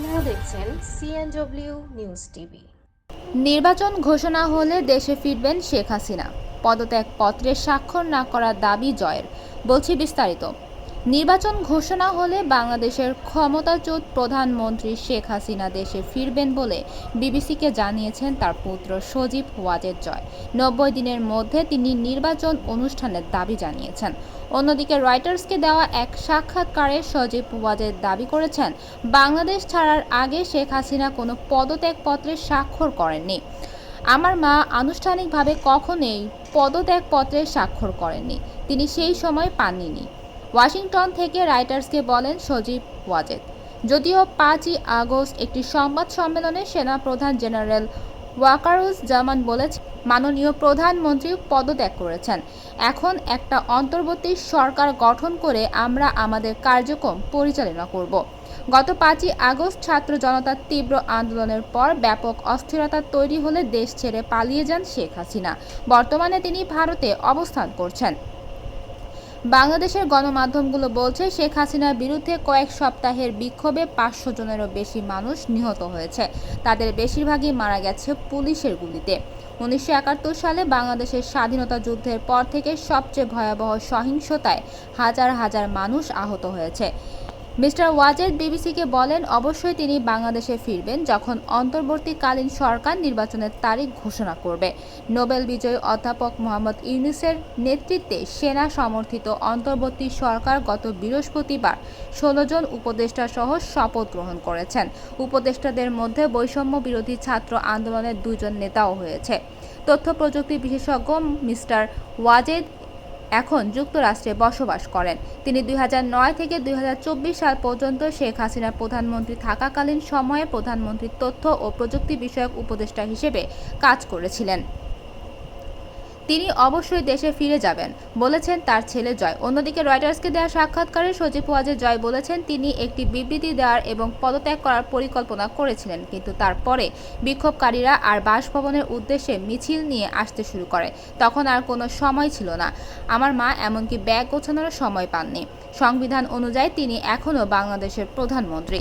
দেখছেন CNW news TV নির্বাচন ঘোষণা হলে দেশে ফিরবেন শেখ হাসিনা। পদত্যাগ পত্রে স্বাক্ষর না করার দাবি জয়ের, বলছি বিস্তারিত। নির্বাচন ঘোষণা হলে বাংলাদেশের ক্ষমতাচ্যুত প্রধানমন্ত্রী শেখ হাসিনা দেশে ফিরবেন বলে বিবিসিকে জানিয়েছেন তার পুত্র সজীব ওয়াজেদ জয়। নব্বই দিনের মধ্যে তিনি নির্বাচন অনুষ্ঠানের দাবি জানিয়েছেন। অন্যদিকে রয়টার্সকে দেওয়া এক সাক্ষাৎকারে সজীব ওয়াজেদ দাবি করেছেন, বাংলাদেশ ছাড়ার আগে শেখ হাসিনা কোনো পদত্যাগপত্রে স্বাক্ষর করেননি। আমার মা আনুষ্ঠানিকভাবে কখনোই পদত্যাগপত্রে স্বাক্ষর করেননি। তিনি সেই সময় পাননি। ওয়াশিংটন থেকে রাইটার্সকে বলেন সজীব ওয়াজেদ। যদিও পাঁচই আগস্ট একটি সংবাদ সম্মেলনে সেনাপ্রধান জেনারেল ওয়াকারুজ জামান বলেছেন, মাননীয় প্রধানমন্ত্রী পদত্যাগ করেছেন। এখন একটা অন্তর্বর্তী সরকার গঠন করে আমরা আমাদের কার্যক্রম পরিচালনা করব। গত পাঁচই আগস্ট ছাত্র জনতার তীব্র আন্দোলনের পর ব্যাপক অস্থিরতা তৈরি হলে দেশ ছেড়ে পালিয়ে যান শেখ হাসিনা। বর্তমানে তিনি ভারতে অবস্থান করছেন। বাংলাদেশের গণমাধ্যমগুলো বলছে, শেখ হাসিনার বিরুদ্ধে কয়েক সপ্তাহের বিক্ষোভে পাঁচশো জনেরও বেশি মানুষ নিহত হয়েছে। তাদের বেশিরভাগই মারা গেছে পুলিশের গুলিতে। উনিশশো একাত্তর সালে বাংলাদেশের স্বাধীনতা যুদ্ধের পর থেকে সবচেয়ে ভয়াবহ সহিংসতায় হাজার হাজার মানুষ আহত হয়েছে। মিস্টার ওয়াজেদ বিবিসিকে বলেন, অবশ্যই তিনি বাংলাদেশে ফিরবেন যখন অন্তর্বর্তীকালীন সরকার নির্বাচনের তারিখ ঘোষণা করবে। নোবেল বিজয়ী অধ্যাপক মোহাম্মদ ইউনুসের নেতৃত্বে সেনা সমর্থিত অন্তর্বর্তী সরকার গত বৃহস্পতিবার ষোলো জন উপদেষ্টা সহ শপথ গ্রহণ করেছেন। উপদেষ্টাদের মধ্যে বৈষম্য বিরোধী ছাত্র আন্দোলনের দুজন নেতাও হয়েছে। তথ্য প্রযুক্তি বিশেষজ্ঞ মিস্টার ওয়াজেদ এখন যুক্তরাষ্ট্রে বসবাস করেন। তিনি দুই হাজার নয় থেকে দুই হাজার চব্বিশ সাল পর্যন্ত শেখ হাসিনার প্রধানমন্ত্রী থাকাকালীন সময়ে প্রধানমন্ত্রীর তথ্য ও প্রযুক্তি বিষয়ক উপদেষ্টা হিসেবে কাজ করেছিলেন। তিনি অবশ্যই দেশে ফিরে যাবেন, বলেছেন তার ছেলে জয়। অন্যদিকে রয়টার্সকে দেওয়া সাক্ষাৎকারে সজীব ওয়াজেদ জয় বলেছেন তিনি একটি বিবৃতি দেওয়ার এবং পদত্যাগ করার পরিকল্পনা করেছিলেন, কিন্তু তারপরে বিক্ষোভকারীরা আর বাসভবনের উদ্দেশ্যে মিছিল নিয়ে আসতে শুরু করে। তখন আর কোনো সময় ছিল না। আমার মা এমনকি ব্যাগ গোছানোর সময় পাননি। সংবিধান অনুযায়ী তিনি এখনও বাংলাদেশের প্রধানমন্ত্রী।